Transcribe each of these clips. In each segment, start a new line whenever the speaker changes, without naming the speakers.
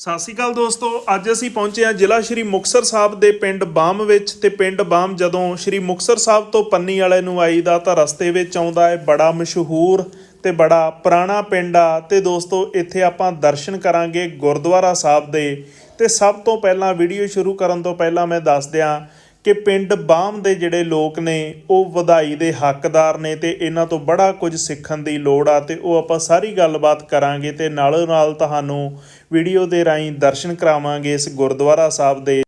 ਸਤਿ ਸ਼੍ਰੀ ਅਕਾਲ ਦੋਸਤੋ, ਅੱਜ ਅਸੀਂ ਪਹੁੰਚੇ ਹਾਂ ਜ਼ਿਲ੍ਹਾ ਸ਼੍ਰੀ ਮੁਕਤਸਰ ਸਾਹਿਬ ਦੇ ਪਿੰਡ ਬਾਮ ਵਿੱਚ ਤੇ ਪਿੰਡ ਬਾਮ ਜਦੋਂ ਸ਼੍ਰੀ ਮੁਕਤਸਰ ਸਾਹਿਬ ਤੋਂ ਪੰਨੀ ਵਾਲੇ ਨੂੰ ਆਈਦਾ ਤਾਂ ਰਸਤੇ ਵਿੱਚ ਆਉਂਦਾ ਹੈ ਬੜਾ ਮਸ਼ਹੂਰ ਤੇ ਬੜਾ ਪੁਰਾਣਾ ਪਿੰਡ ਆ ਤੇ ਦੋਸਤੋ, ਇੱਥੇ ਆਪਾਂ ਦਰਸ਼ਨ ਕਰਾਂਗੇ ਗੁਰਦੁਆਰਾ ਸਾਹਿਬ ਦੇ। ਤੇ ਸਭ ਤੋਂ ਪਹਿਲਾਂ ਵੀਡੀਓ ਸ਼ੁਰੂ ਕਰਨ ਤੋਂ ਪਹਿਲਾਂ ਮੈਂ ਦੱਸ ਦਿਆਂ ਕਿ ਪਿੰਡ ਬਾਮ ਦੇ ਜਿਹੜੇ ਲੋਕ ਨੇ, ਉਹ ਵਧਾਈ ਦੇ ਹੱਕਦਾਰ ਨੇ ਤੇ ਇਹਨਾਂ ਤੋਂ ਬੜਾ ਕੁਝ ਸਿੱਖਣ ਦੀ ਲੋੜ ਆ ਤੇ ਉਹ ਆਪਾਂ ਸਾਰੀ ਗੱਲਬਾਤ ਕਰਾਂਗੇ ਤੇ ਨਾਲੋਂ ਨਾਲ ਤੁਹਾਨੂੰ ਵੀਡੀਓ ਦੇ ਰਾਹੀਂ ਦਰਸ਼ਨ ਕਰਾਵਾਂਗੇ ਇਸ ਗੁਰਦੁਆਰਾ ਸਾਹਿਬ ਦੇ।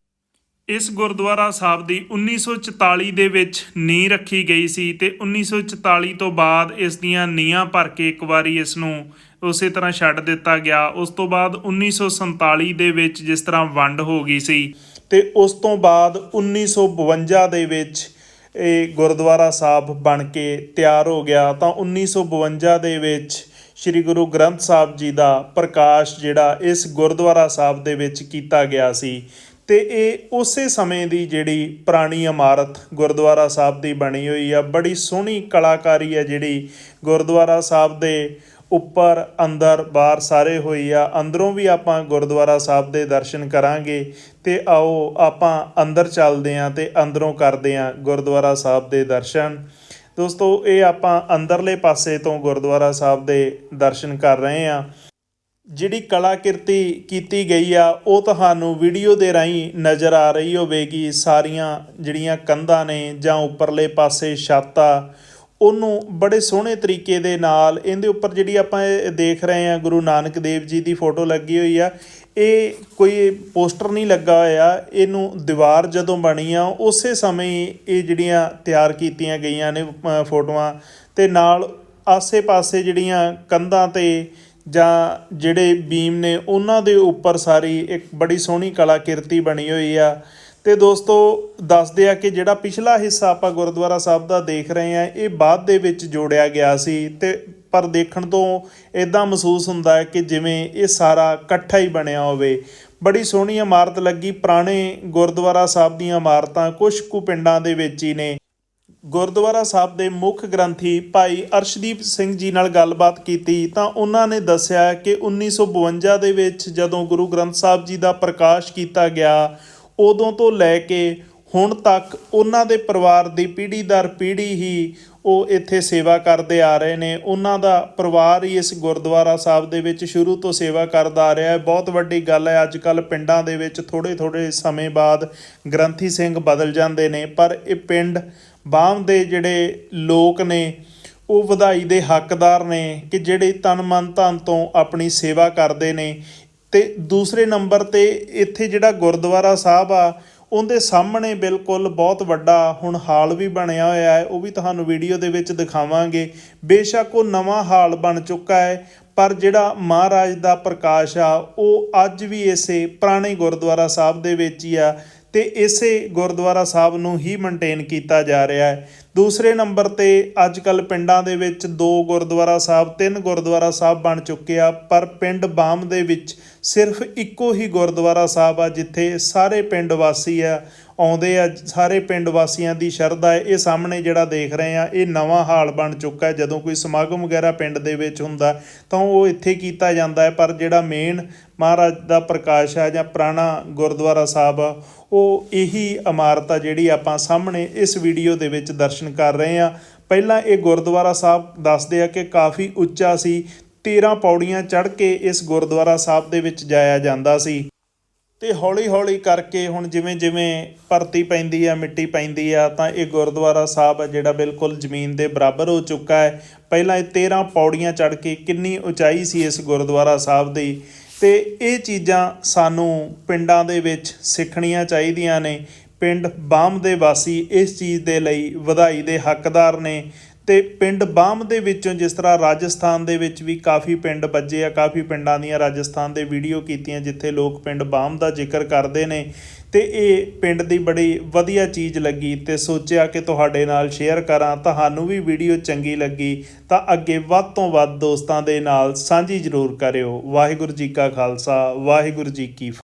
ਇਸ ਗੁਰਦੁਆਰਾ ਸਾਹਿਬ ਦੀ 1944 ਦੇ ਵਿੱਚ ਨੀਂਹ ਰੱਖੀ ਗਈ ਸੀ ਤੇ 1944 ਤੋਂ ਬਾਅਦ ਇਸ ਦੀਆਂ ਨੀਹਾਂ ਭਰ ਕੇ ਇੱਕ ਵਾਰੀ ਇਸ ਨੂੰ ਉਸੇ ਤਰ੍ਹਾਂ ਛੱਡ ਦਿੱਤਾ ਗਿਆ। ਉਸ ਤੋਂ ਬਾਅਦ 1947 ਦੇ ਵਿੱਚ ਜਿਸ ਤਰ੍ਹਾਂ ਵੰਡ ਹੋ ਗਈ ਸੀ ਤੇ ਉਸ ਤੋਂ ਬਾਅਦ 1952 ਦੇ ਵਿੱਚ ਇਹ ਗੁਰਦੁਆਰਾ ਸਾਹਿਬ ਬਣ ਕੇ ਤਿਆਰ ਹੋ ਗਿਆ, ਤਾਂ 1952 ਦੇ ਵਿੱਚ ਸ੍ਰੀ ਗੁਰੂ ਗ੍ਰੰਥ ਸਾਹਿਬ ਜੀ ਦਾ ਪ੍ਰਕਾਸ਼ ਜਿਹੜਾ ਇਸ ਗੁਰਦੁਆਰਾ ਸਾਹਿਬ ਦੇ ਵਿੱਚ ਕੀਤਾ ਗਿਆ ਸੀ। ਤੇ ਇਹ ਉਸੇ ਸਮੇਂ ਦੀ ਜਿਹੜੀ ਪੁਰਾਣੀ ਇਮਾਰਤ ਗੁਰਦੁਆਰਾ ਸਾਹਿਬ ਦੀ ਬਣੀ ਹੋਈ ਆ, ਬੜੀ ਸੋਹਣੀ ਕਲਾਕਾਰੀ ਹੈ ਜਿਹੜੀ ਗੁਰਦੁਆਰਾ ਸਾਹਿਬ ਦੇ ਉੱਪਰ, ਅੰਦਰ, ਬਾਹਰ ਸਾਰੇ ਹੋਈ ਆ। ਅੰਦਰੋਂ ਵੀ ਆਪਾਂ ਗੁਰਦੁਆਰਾ ਸਾਹਿਬ ਦੇ ਦਰਸ਼ਨ ਕਰਾਂਗੇ ਤੇ ਆਓ ਆਪਾਂ ਅੰਦਰ ਚੱਲਦੇ ਆਂ ਤੇ ਅੰਦਰੋਂ ਕਰਦੇ ਆਂ ਗੁਰਦੁਆਰਾ ਸਾਹਿਬ ਦੇ ਦਰਸ਼ਨ। ਦੋਸਤੋ, ਇਹ ਆਪਾਂ ਅੰਦਰਲੇ ਪਾਸੇ ਤੋਂ ਗੁਰਦੁਆਰਾ ਸਾਹਿਬ ਦੇ ਦਰਸ਼ਨ ਕਰ ਰਹੇ ਆਂ। ਜਿਹੜੀ ਕਲਾਕਿਰਤੀ ਕੀਤੀ ਗਈ ਆ, ਉਹ ਤੁਹਾਨੂੰ ਵੀਡੀਓ ਦੇ ਰਾਹੀਂ ਨਜ਼ਰ ਆ ਰਹੀ ਹੋਵੇਗੀ। ਸਾਰੀਆਂ ਜਿਹੜੀਆਂ ਕੰਧਾਂ ਨੇ ਜਾਂ ਉੱਪਰਲੇ ਪਾਸੇ ਛੱਤ ਆ ਉਹਨੂੰ ਬੜੇ ਸੋਹਣੇ ਤਰੀਕੇ ਦੇ ਨਾਲ ਇਹਦੇ ਉੱਪਰ ਜਿਹੜੀ ਆਪਾਂ ਇਹ ਦੇਖ ਰਹੇ ਆ ਗੁਰੂ ਨਾਨਕ ਦੇਵ ਜੀ ਦੀ ਫੋਟੋ ਲੱਗੀ ਹੋਈ ਆ, ਇਹ ਕੋਈ ਪੋਸਟਰ ਨਹੀਂ ਲੱਗਾ ਹੋਇਆ, ਇਹਨੂੰ ਦੀਵਾਰ ਜਦੋਂ ਬਣੀ ਆ, ਉਸੇ ਸਮੇਂ ਇਹ ਜਿਹੜੀਆਂ ਤਿਆਰ ਕੀਤੀਆਂ ਗਈਆਂ ਨੇ ਫੋਟੋਆਂ ਤੇ ਨਾਲ ਆਸੇ-ਪਾਸੇ ਜਿਹੜੀਆਂ ਕੰਧਾਂ ਤੇ ਜਾਂ ਜਿਹੜੇ ਬੀਮ ਨੇ, ਉਹਨਾਂ ਦੇ ਉੱਪਰ ਸਾਰੀ ਇੱਕ ਬੜੀ ਸੋਹਣੀ ਕਲਾਕਿਰਤੀ ਬਣੀ ਹੋਈ ਆ। ਤੇ ਦੋਸਤੋ, ਦੱਸਦੇ ਆ ਕਿ ਜਿਹੜਾ ਪਿਛਲਾ ਹਿੱਸਾ ਆਪਾਂ ਗੁਰਦੁਆਰਾ ਸਾਹਿਬ ਦਾ ਦੇਖ ਰਹੇ ਆ ਇਹ ਬਾਅਦ ਦੇ ਵਿੱਚ ਜੋੜਿਆ ਗਿਆ ਸੀ ਤੇ ਪਰ ਦੇਖਣ ਤੋਂ ਇਦਾਂ ਮਹਿਸੂਸ ਹੁੰਦਾ ਹੈ ਕਿ ਜਿਵੇਂ ਇਹ ਸਾਰਾ ਇਕੱਠਾ ਹੀ ਬਣਿਆ ਹੋਵੇ। ਬੜੀ ਸੋਹਣੀ ਇਮਾਰਤ ਲੱਗੀ, ਪੁਰਾਣੇ ਗੁਰਦੁਆਰਾ ਸਾਹਿਬ ਦੀਆਂ ਇਮਾਰਤਾਂ ਕੁਝ ਕੁ ਪਿੰਡਾਂ ਦੇ ਵਿੱਚ ਹੀ ਨੇ। ਗੁਰਦੁਆਰਾ ਸਾਹਿਬ ਦੇ ਮੁੱਖ ਗ੍ਰੰਥੀ ਭਾਈ ਅਰਸ਼ਦੀਪ ਸਿੰਘ ਜੀ ਨਾਲ ਗੱਲਬਾਤ ਕੀਤੀ ਤਾਂ ਉਹਨਾਂ ਨੇ ਦੱਸਿਆ ਕਿ 1952 ਦੇ ਵਿੱਚ ਜਦੋਂ ਗੁਰੂ ਗ੍ਰੰਥ ਸਾਹਿਬ ਜੀ ਦਾ ਪ੍ਰਕਾਸ਼ ਕੀਤਾ ਗਿਆ ਉਦੋਂ ਤੋਂ ਲੈ ਕੇ ਹੁਣ ਤੱਕ ਉਹਨਾਂ ਦੇ ਪਰਿਵਾਰ ਦੀ ਪੀੜ੍ਹੀ ਦਰ ਪੀੜ੍ਹੀ ਹੀ ਉਹ ਇੱਥੇ ਸੇਵਾ ਕਰਦੇ ਆ ਰਹੇ ਨੇ। ਉਹਨਾਂ ਦਾ ਪਰਿਵਾਰ ਹੀ ਇਸ ਗੁਰਦੁਆਰਾ ਸਾਹਿਬ ਦੇ ਵਿੱਚ ਸ਼ੁਰੂ ਤੋਂ ਸੇਵਾ ਕਰਦਾ ਆ ਰਿਹਾ ਹੈ। ਬਹੁਤ ਵੱਡੀ ਗੱਲ ਹੈ ਅੱਜ ਕੱਲ ਪਿੰਡਾਂ ਦੇ ਵਿੱਚ ਥੋੜੇ ਥੋੜੇ ਸਮੇਂ ਬਾਅਦ ਗ੍ਰੰਥੀ ਸਿੰਘ ਬਦਲ ਜਾਂਦੇ ਨੇ, ਪਰ ਇਹ ਪਿੰਡ ਬਾਮ ਦੇ ਜਿਹੜੇ ਲੋਕ ਨੇ, ਉਹ ਵਧਾਈ ਦੇ ਹੱਕਦਾਰ ਨੇ ਕਿ ਜਿਹੜੇ ਤਨ ਮਨ ਧਨ ਤੋਂ ਆਪਣੀ ਸੇਵਾ ਕਰਦੇ ਨੇ। ਤੇ ਦੂਸਰੇ ਨੰਬਰ ਤੇ ਇੱਥੇ ਜਿਹੜਾ ਗੁਰਦੁਆਰਾ ਸਾਹਿਬ ਆ, ਉਹਦੇ ਸਾਹਮਣੇ ਬਿਲਕੁਲ ਬਹੁਤ ਵੱਡਾ ਹੁਣ ਹਾਲ ਵੀ ਬਣਿਆ ਹੋਇਆ ਹੈ, ਉਹ ਵੀ ਤੁਹਾਨੂੰ ਵੀਡੀਓ ਦੇ ਵਿੱਚ ਦਿਖਾਵਾਂਗੇ। ਬੇਸ਼ੱਕ ਉਹ ਨਵਾਂ ਹਾਲ ਬਣ ਚੁੱਕਾ ਹੈ, ਪਰ ਜਿਹੜਾ ਮਹਾਰਾਜ ਦਾ ਪ੍ਰਕਾਸ਼ ਆ, ਉਹ ਅੱਜ ਵੀ ਇਸੇ ਪੁਰਾਣੇ ਗੁਰਦੁਆਰਾ ਸਾਹਿਬ ਦੇ ਵਿੱਚ ਹੀ ਆ। ਤੇ ਇਸੇ ਗੁਰਦੁਆਰਾ ਸਾਹਿਬ ਨੂੰ ਹੀ ਮੇਨਟੇਨ ਕੀਤਾ ਜਾ ਰਿਹਾ ਹੈ। ਦੂਸਰੇ ਨੰਬਰ ਤੇ ਅੱਜ ਕੱਲ ਪਿੰਡਾਂ ਦੇ ਵਿੱਚ ਦੋ ਗੁਰਦੁਆਰਾ ਸਾਹਿਬ, ਤਿੰਨ ਗੁਰਦੁਆਰਾ ਸਾਹਿਬ ਬਣ ਚੁੱਕੇ ਆ, ਪਰ ਪਿੰਡ ਬਾਮ ਦੇ ਵਿੱਚ ਸਿਰਫ ਇੱਕੋ ਹੀ ਗੁਰਦੁਆਰਾ ਸਾਹਿਬ ਆ, ਜਿੱਥੇ ਸਾਰੇ ਪਿੰਡ ਵਾਸੀ ਆ। ਆਉਂਦੇ ਆ, ਸਾਰੇ ਪਿੰਡ ਵਾਸੀਆਂ ਦੀ ਸ਼ਰਧਾ ਹੈ। ਇਹ ਸਾਹਮਣੇ ਜਿਹੜਾ ਦੇਖ ਰਹੇ ਆ, ਇਹ ਨਵਾਂ ਹਾਲ ਬਣ ਚੁੱਕਾ ਹੈ। ਜਦੋਂ ਕੋਈ ਸਮਾਗਮ ਵਗੈਰਾ ਪਿੰਡ ਦੇ ਵਿੱਚ ਹੁੰਦਾ, ਤਾਂ ਉਹ ਇੱਥੇ ਕੀਤਾ ਜਾਂਦਾ ਹੈ। ਪਰ ਜਿਹੜਾ ਮੇਨ ਮਹਾਰਾਜ ਦਾ ਪ੍ਰਕਾਸ਼ ਆ ਜਾਂ ਪੁਰਾਣਾ ਗੁਰਦੁਆਰਾ ਸਾਹਿਬ ਆ, ਉਹ ਇਹੀ ਇਮਾਰਤ ਆ ਜਿਹੜੀ ਆਪਾਂ ਸਾਹਮਣੇ ਇਸ ਵੀਡੀਓ ਦੇ ਵਿੱਚ ਦਰਸ਼ਨ ਕਰ ਰਹੇ ਆ। ਪਹਿਲਾਂ ਇਹ ਗੁਰਦੁਆਰਾ ਸਾਹਿਬ ਦੱਸਦੇ ਆ ਕਿ ਕਾਫੀ ਉੱਚਾ ਸੀ। 13 ਪੌੜੀਆਂ ਚੜ੍ਹ ਕੇ ਇਸ ਗੁਰਦੁਆਰਾ ਸਾਹਿਬ ਦੇ ਵਿੱਚ ਜਾਇਆ ਜਾਂਦਾ ਸੀ। ਤੇ ਹੌਲੀ ਹੌਲੀ ਕਰਕੇ ਹੁਣ ਜਿਵੇਂ ਜਿਵੇਂ ਭਰਤੀ ਪੈਂਦੀ ਆ, ਮਿੱਟੀ ਪੈਂਦੀ ਆ, ਤਾਂ ਇਹ ਗੁਰਦੁਆਰਾ ਸਾਹਿਬ ਆ ਜਿਹੜਾ ਬਿਲਕੁਲ ਜ਼ਮੀਨ ਦੇ ਬਰਾਬਰ ਹੋ ਚੁੱਕਾ ਹੈ। ਪਹਿਲਾਂ ਇਹ 13 ਪੌੜੀਆਂ ਚੜ੍ਹ ਕੇ ਕਿੰਨੀ ਉਚਾਈ ਸੀ ਇਸ ਗੁਰਦੁਆਰਾ ਸਾਹਿਬ ਦੀ? ਤੇ ਇਹ ਚੀਜ਼ਾਂ ਸਾਨੂੰ ਪਿੰਡਾਂ ਦੇ ਵਿੱਚ ਸਿੱਖਣੀਆਂ ਚਾਹੀਦੀਆਂ ਨੇ। ਪਿੰਡ ਬਾਮ ਦੇ ਵਾਸੀ ਇਸ ਚੀਜ਼ ਦੇ ਲਈ ਵਧਾਈ ਦੇ ਹੱਕਦਾਰ ਨੇ। ਤੇ ਪਿੰਡ ਬਾਮ ਦੇ ਵਿੱਚੋਂ ਜਿਸ ਤਰ੍ਹਾਂ ਰਾਜਸਥਾਨ ਦੇ ਵਿੱਚ ਵੀ ਕਾਫੀ ਪਿੰਡ ਵੱਜੇ ਆ, ਕਾਫੀ ਪਿੰਡਾਂ ਦੀਆਂ ਰਾਜਸਥਾਨ ਦੇ ਵੀਡੀਓ ਕੀਤੀਆਂ ਜਿੱਥੇ ਲੋਕ ਪਿੰਡ ਬਾਮ ਦਾ ਜ਼ਿਕਰ ਕਰਦੇ ਨੇ ਤੇ ਇਹ ਪਿੰਡ ਦੀ ਬੜੀ ਵਧੀਆ ਚੀਜ਼ ਲੱਗੀ ਤੇ ਸੋਚਿਆ ਕਿ ਤੁਹਾਡੇ ਨਾਲ ਸ਼ੇਅਰ ਕਰਾਂ, ਤੁਹਾਨੂੰ ਵੀ ਵੀਡੀਓ ਚੰਗੀ ਲੱਗੀ ਤਾਂ ਅੱਗੇ ਵੱਧ ਤੋਂ ਵੱਧ ਦੋਸਤਾਂ ਦੇ ਨਾਲ ਸਾਂਝੀ ਜ਼ਰੂਰ ਕਰਿਓ। ਵਾਹਿਗੁਰੂ ਜੀ ਕਾ ਖਾਲਸਾ, ਵਾਹਿਗੁਰੂ ਜੀ ਕੀ ਫਤਿਹ।